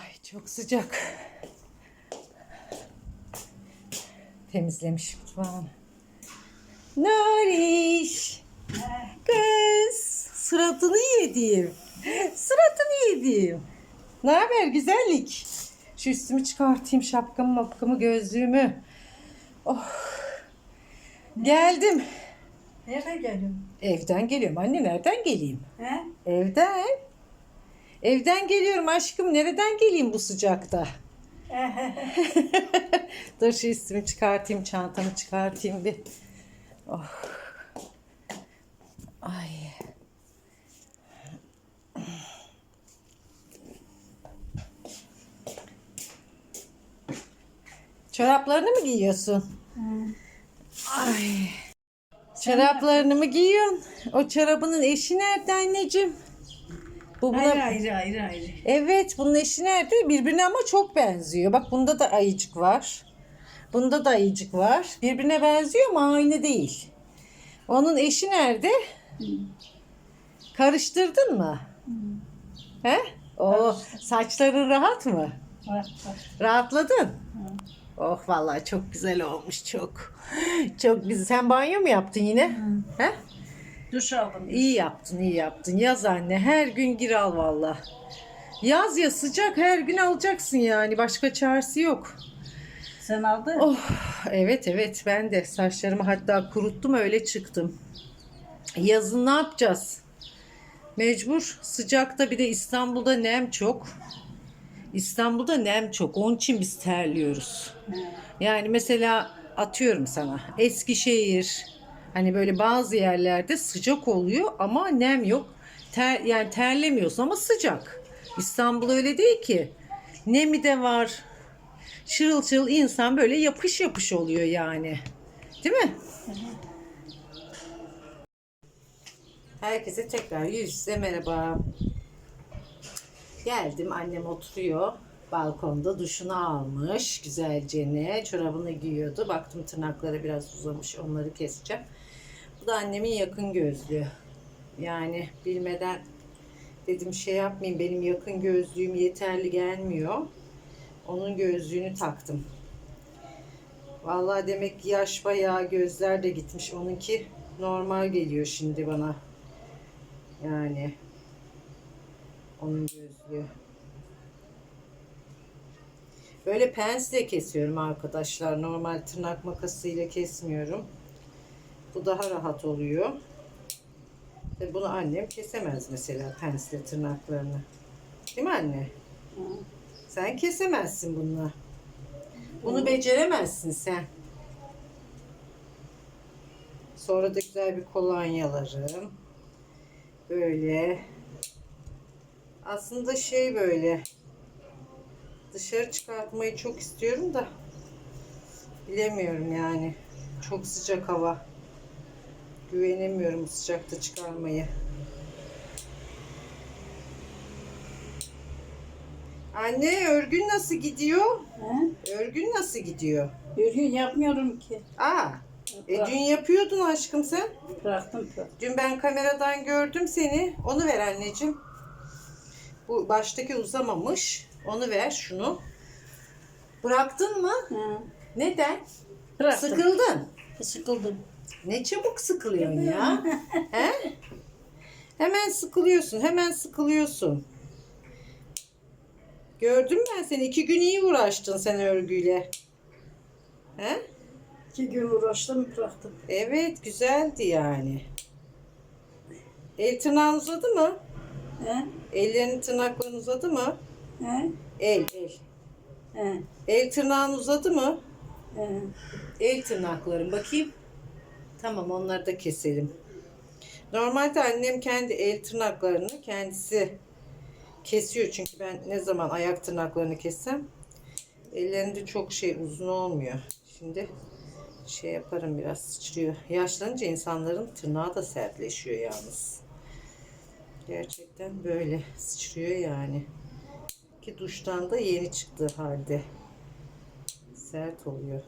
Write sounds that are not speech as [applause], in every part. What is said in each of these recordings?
Ay çok sıcak. Temizlemiş mutfağını. Nariş. Kız. Suratını yedim. Suratını yedim. Ne haber güzellik? Şu üstümü çıkartayım şapkamı mapkamı gözlüğümü. Oh. Geldim. Nereden geliyorsun? Evden geliyorum. Anne nereden geleyim? He? Evden. Evden geliyorum aşkım. Nereden geleyim bu sıcakta? [laughs] Dur şu üstümü çıkartayım, çantamı çıkartayım bir. Oh. Ay. Çoraplarını mı giyiyorsun? Ay. Çoraplarını mı giyiyorsun? O çorabının eşi nerede anneciğim? Bu buna... Ayrı ayrı ayrı ayrı. Evet bunun eşi nerede? Birbirine ama çok benziyor. Bak bunda da ayıcık var. Bunda da ayıcık var. Birbirine benziyor ama aynı değil. Onun eşi nerede? Karıştırdın mı? He? O saçların rahat mı? Bak. Rahatladın? Oh vallahi çok güzel olmuş çok. Çok güzel. Sen banyo mu yaptın yine? He? Duş aldım. İyi yaptın, iyi yaptın. Yaz anne, her gün gir al valla. Yaz ya sıcak, her gün alacaksın yani. Başka çaresi yok. Sen aldın. Oh, evet evet ben de saçlarımı hatta kuruttum öyle çıktım. Yazın ne yapacağız? Mecbur sıcakta bir de İstanbul'da nem çok. İstanbul'da nem çok. Onun için biz terliyoruz. Yani mesela atıyorum sana Eskişehir hani böyle bazı yerlerde sıcak oluyor ama nem yok. Ter, yani terlemiyorsun ama sıcak. İstanbul öyle değil ki. Nemi de var. Şırıl şırıl insan böyle yapış yapış oluyor yani. Değil mi? Herkese tekrar yüz yüze merhaba. Geldim annem oturuyor. Balkonda duşunu almış güzelce ne çorabını giyiyordu. Baktım tırnakları biraz uzamış onları keseceğim. Bu da annemin yakın gözlüğü. Yani bilmeden dedim şey yapmayayım benim yakın gözlüğüm yeterli gelmiyor. Onun gözlüğünü taktım. Vallahi demek ki yaş bayağı gözler de gitmiş. Onunki normal geliyor şimdi bana. Yani onun gözlüğü. Böyle pensle kesiyorum arkadaşlar. Normal tırnak makasıyla kesmiyorum. Bu daha rahat oluyor. Ve bunu annem kesemez mesela pensle tırnaklarını. Değil mi anne? Sen kesemezsin bununla. Bunu beceremezsin sen. Sonra da güzel bir kolonyalarım. Böyle. Aslında şey böyle. Dışarı çıkartmayı çok istiyorum da. Bilemiyorum yani. Çok sıcak hava. Güvenemiyorum sıcakta çıkarmayı. Anne örgün nasıl gidiyor? He? Örgün nasıl gidiyor? Yürüyün yapmıyorum ki. Aa, e, dün yapıyordun aşkım sen. Bıraktım. Dün ben kameradan gördüm seni. Onu ver anneciğim. Bu baştaki uzamamış. Onu ver şunu. Bıraktın mı? He. Neden? Bıraktım. Sıkıldın. Sıkıldım. Ne çabuk sıkılıyorsun ya. He? Hemen sıkılıyorsun. Hemen sıkılıyorsun. Gördüm ben seni. iki gün iyi uğraştın sen örgüyle. He? İki gün uğraştım bıraktım. Evet güzeldi yani. El tırnağın uzadı mı? He? Ellerinin tırnakların uzadı mı? He? El, el. He? El tırnağın uzadı mı? He? El tırnaklarım bakayım. Tamam onları da keselim. Normalde annem kendi el tırnaklarını kendisi kesiyor. Çünkü ben ne zaman ayak tırnaklarını kessem ellerinde çok şey uzun olmuyor. Şimdi şey yaparım biraz sıçrıyor. Yaşlanınca insanların tırnağı da sertleşiyor yalnız. Gerçekten böyle sıçrıyor yani. Ki duştan da yeni çıktığı halde sert oluyor.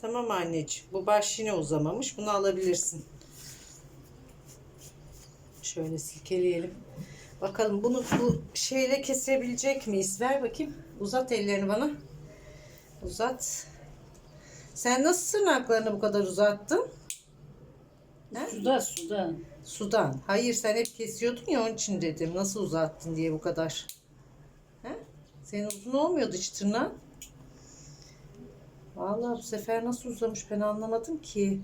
Tamam anneciğim. Bu baş yine uzamamış. Bunu alabilirsin. Şöyle silkeleyelim. Bakalım bunu bu şeyle kesebilecek miyiz? Ver bakayım. Uzat ellerini bana. Uzat. Sen nasıl tırnaklarını bu kadar uzattın? He? Suda suda. Sudan. Hayır sen hep kesiyordun ya onun için dedim. Nasıl uzattın diye bu kadar. He? Senin uzun olmuyordu hiç tırnağın. Vallahi bu sefer nasıl uzamış ben anlamadım ki.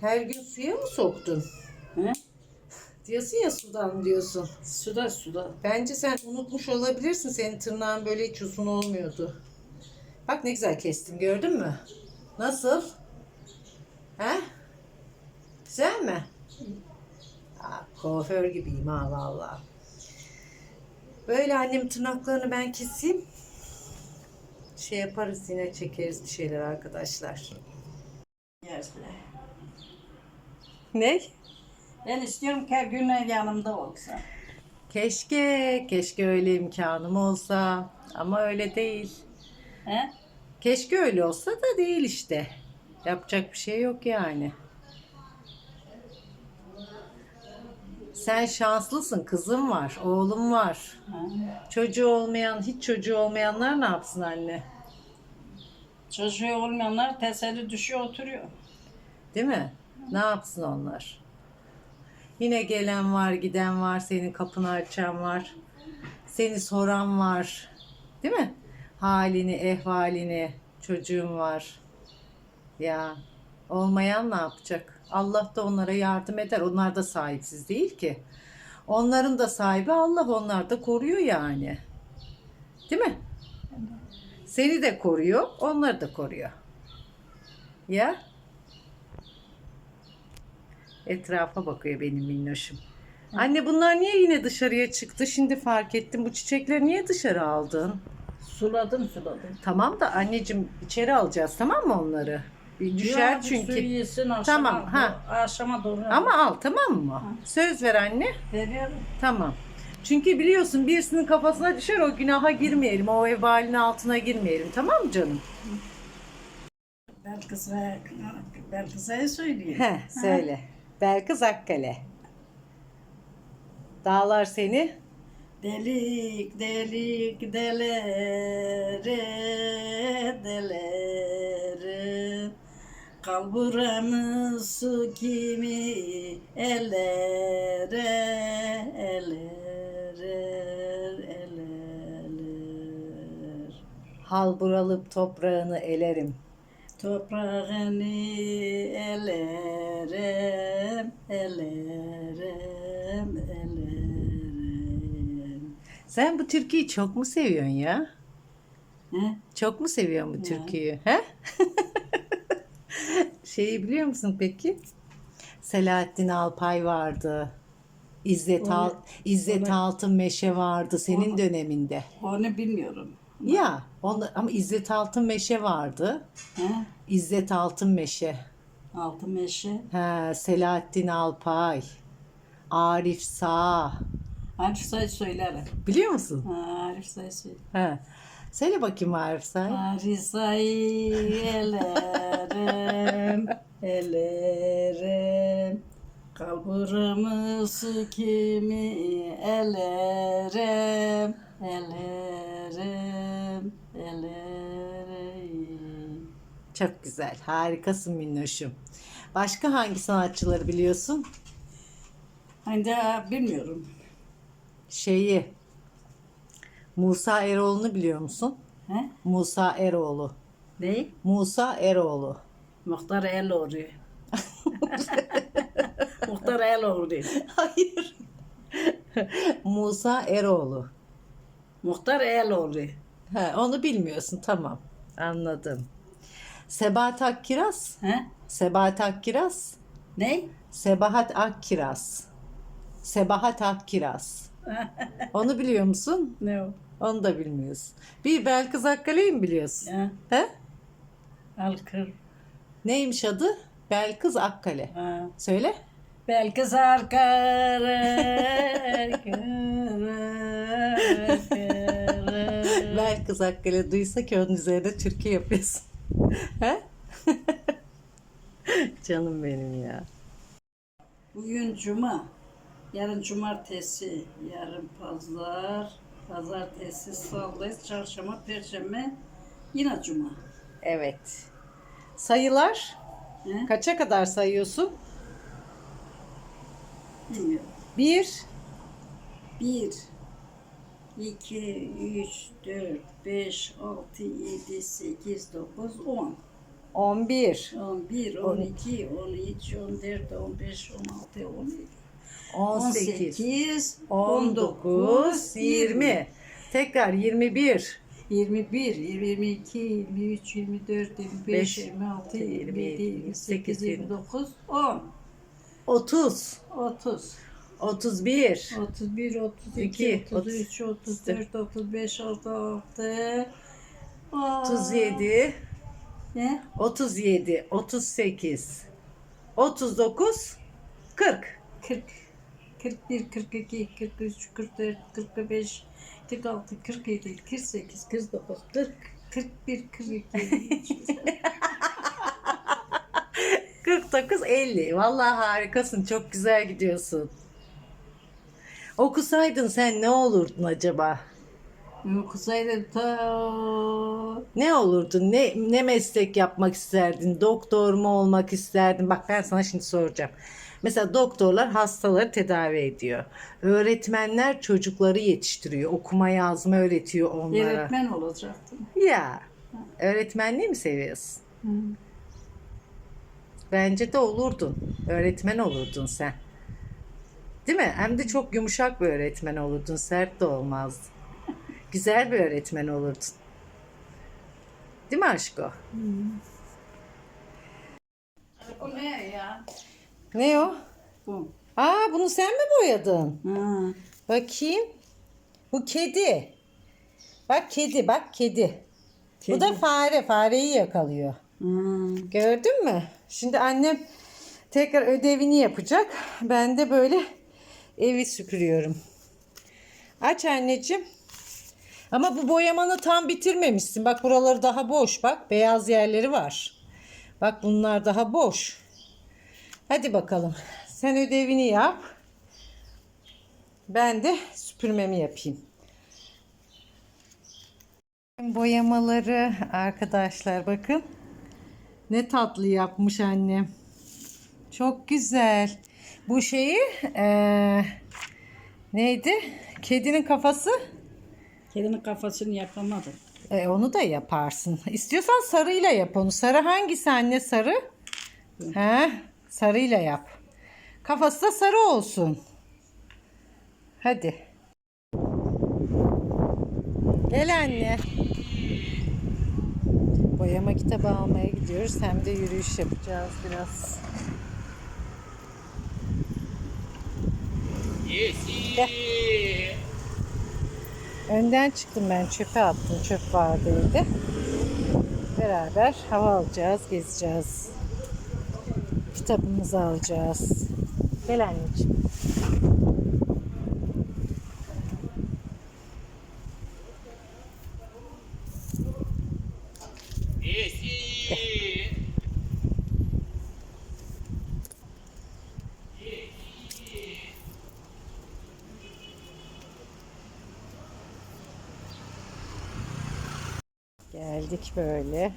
Her gün suya mı soktun? He? Diyorsun ya sudan diyorsun. Suda suda. Bence sen unutmuş olabilirsin. Senin tırnağın böyle hiç uzun olmuyordu. Bak ne güzel kestim gördün mü? Nasıl? He? Güzel mi? Aa, kuaför gibiyim ha valla. Böyle annem tırnaklarını ben keseyim. Şey yaparız yine çekeriz bir şeyler arkadaşlar. Yerler. Ne? Ben istiyorum ki her gün yanımda olsa. Keşke, keşke öyle imkanım olsa. Ama öyle değil. He? Keşke öyle olsa da değil işte. Yapacak bir şey yok yani. Sen şanslısın. Kızım var, oğlum var. Çocuğu olmayan, hiç çocuğu olmayanlar ne yapsın anne? Çocuğu olmayanlar teselli düşüyor oturuyor. Değil mi? Ne yapsın onlar? Yine gelen var, giden var, senin kapını açan var. Seni soran var. Değil mi? Halini, ehvalini, çocuğum var. Ya olmayan ne yapacak? Allah da onlara yardım eder. Onlar da sahipsiz değil ki. Onların da sahibi Allah. Onlar da koruyor yani. Değil mi? Seni de koruyor, onları da koruyor. Ya? Etrafa bakıyor benim minnoşum. Anne bunlar niye yine dışarıya çıktı? Şimdi fark ettim. Bu çiçekleri niye dışarı aldın? Suladım suladım. Tamam da anneciğim içeri alacağız tamam mı onları? Düşer bir çünkü. Su yesin akşama, Tamam, ha. Akşama doğru. Ama al tamam mı? Söz ver anne. Veriyorum. Tamam. Çünkü biliyorsun birisinin kafasına düşer o günaha girmeyelim. O vebalin altına girmeyelim. Tamam mı canım? Ben kıza, ben kızaya söyleyeyim. He söyle. Belkıs Akkale. Dağlar seni. Delik delik delere delere Kalburamı su kimi ellere ellere eller Hal buralıp toprağını elerim. Toprağını elerim, elerim, elerim. Sen bu türküyü çok mu seviyorsun ya? He? Çok mu seviyorsun bu türküyü? He? [laughs] Şeyi biliyor musun peki? Selahattin Alpay vardı. İzzet, Al, İzzet Altın Meşe vardı senin döneminde. Onu bilmiyorum. Ya onda, ama İzzet Altın Meşe vardı. He? İzzet Altın Meşe. Altı meşe. He, Selahattin Alpay. Arif Sağ. Arif say söylerim. Biliyor musun? Ha, Arif say söyle. He. Söyle bakayım Arif Say. Arif say elerim, elerim. Kalburumu su kimi elerim, elerim, elerim. Çok güzel. Harikasın Minnoş'um. Başka hangi sanatçıları biliyorsun? Hani de bilmiyorum. Şeyi. Musa Eroğlu'nu biliyor musun? He? Musa Eroğlu. Ne? Musa Eroğlu. Muhtar Eloğlu. [laughs] Muhtar Eloğlu. Hayır. Musa Eroğlu. Muhtar Eloğlu. He, onu bilmiyorsun. Tamam. Anladım. Sebahat Akkiraz. He? Sebahat Akkiraz. Ne? Sebahat Akkiraz. Sebahat Akkiraz. [laughs] Onu biliyor musun? Ne o? Onu da bilmiyorsun. Bir Belkıs Akkale'yi mi biliyorsun? Ya, He? Alkır. Neymiş adı? Belkıs Akkale. Ha. Söyle. Belki sarkar. Belkıs Akkale duysa ki onun üzerine türkü yapıyorsun. [laughs] He? [laughs] Canım benim ya. Bugün cuma. Yarın cumartesi, yarın pazar, pazartesi, salı, çarşamba, perşembe, yine cuma. Evet. Sayılar He? kaça kadar sayıyorsun? Bilmiyorum. 1 1, 2, 3, 4, 5, 6, 7, 8, 9, 10. 11 11, 12, 13, 14, 15, 16, 17, 18 18, 19 20 Tekrar 21 21, 22, 23, 24, 25, Beş, 26, 27, 27, 28, 29, 10, 30 30, 31 31, 32, İki, 33, 34, 35, 36, 37 Ne? 37 38 39 40 40, 41, 42, 43, 44, 45, 46, 47, 48, 49, 40, 41, 42, 49 50 Vallahi harikasın çok güzel gidiyorsun Okusaydın sen ne olurdun acaba? Okusaydım ta Ne olurdun? Ne ne meslek yapmak isterdin? Doktor mu olmak isterdin? Bak ben sana şimdi soracağım. Mesela doktorlar hastaları tedavi ediyor. Öğretmenler çocukları yetiştiriyor. Okuma yazma öğretiyor onlara. öğretmen olacaktım. Ya. Öğretmenliği mi seviyorsun? Bence de olurdun. Öğretmen olurdun sen. Değil mi? Hem de çok yumuşak bir öğretmen olurdun. Sert de olmazdın. Güzel bir öğretmen olurdun. Değil mi aşko? O ne ya? Ne o? Bu. Aa bunu sen mi boyadın? Ha. Bakayım. Bu kedi. Bak kedi bak kedi. Bu da fare. Fareyi yakalıyor. Ha. Gördün mü? Şimdi annem tekrar ödevini yapacak. Ben de böyle evi süpürüyorum. Aç anneciğim. Ama bu boyamanı tam bitirmemişsin. Bak buraları daha boş bak. Beyaz yerleri var. Bak bunlar daha boş. Hadi bakalım. Sen ödevini yap. Ben de süpürmemi yapayım. Boyamaları arkadaşlar bakın. Ne tatlı yapmış annem. Çok güzel. Bu şeyi eee, neydi? Kedinin kafası. Kedinin kafasını yapamadım. E, onu da yaparsın. İstiyorsan sarıyla yap onu. Sarı hangisi anne sarı? He, sarıyla yap. Kafası da sarı olsun. Hadi. Gel anne. Boyama kitabı almaya gidiyoruz. Hem de yürüyüş yapacağız biraz. Önden çıktım ben çöpe attım. Çöp vardı evde. Beraber hava alacağız, gezeceğiz. Kitabımızı alacağız. Gel anneciğim. Geldik böyle.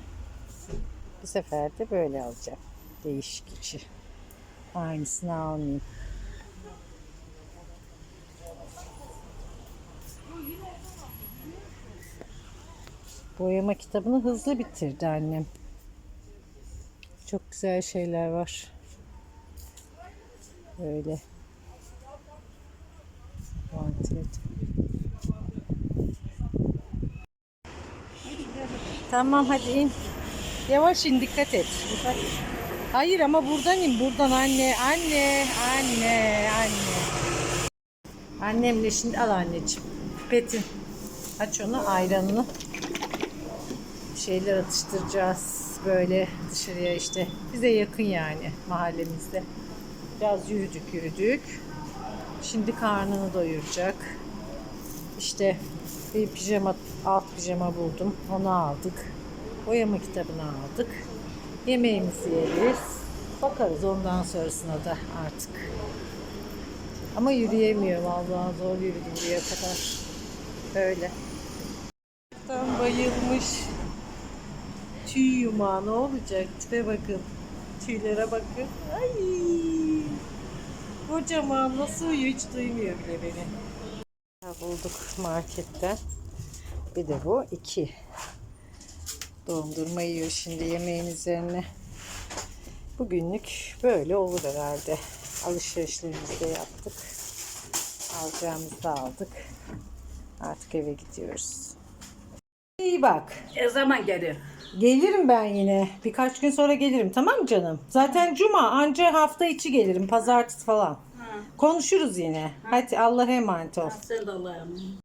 Bu sefer de böyle alacağım. Değişik içi. Aynısını almayayım. Boyama kitabını hızlı bitirdi annem. Çok güzel şeyler var. Böyle. Tamam hadi in. Yavaş in dikkat et. Hayır ama buradan in buradan anne anne anne anne. Annemle şimdi al anneciğim. Pipetin. Aç onu ayranını. Şeyler atıştıracağız. Böyle dışarıya işte. Bize yakın yani mahallemizde. Biraz yürüdük yürüdük. Şimdi karnını doyuracak. İşte bir pijama, alt pijama buldum. Onu aldık. Boyama kitabını aldık. Yemeğimizi yeriz. Bakarız ondan sonrasına da artık. Ama yürüyemiyor vallahi zor yürüdü buraya kadar. Böyle. Tam bayılmış. Tüy yumağı ne olacak? Tipe bakın. Tüylere bakın. Ay. Kocaman nasıl uyuyor hiç duymuyor bile beni. Bulduk marketten. Bir de bu iki. Dondurma yiyor şimdi yemeğin üzerine. Bugünlük böyle olur herhalde. Alışverişlerimizi de yaptık. Alacağımızı da aldık. Artık eve gidiyoruz. İyi bak. Ne zaman gelir? Gelirim ben yine. Birkaç gün sonra gelirim tamam mı canım? Zaten cuma anca hafta içi gelirim. Pazartesi falan. Ha. Konuşuruz yine. Hadi Allah'a emanet ol. Sen de Allah'a emanet.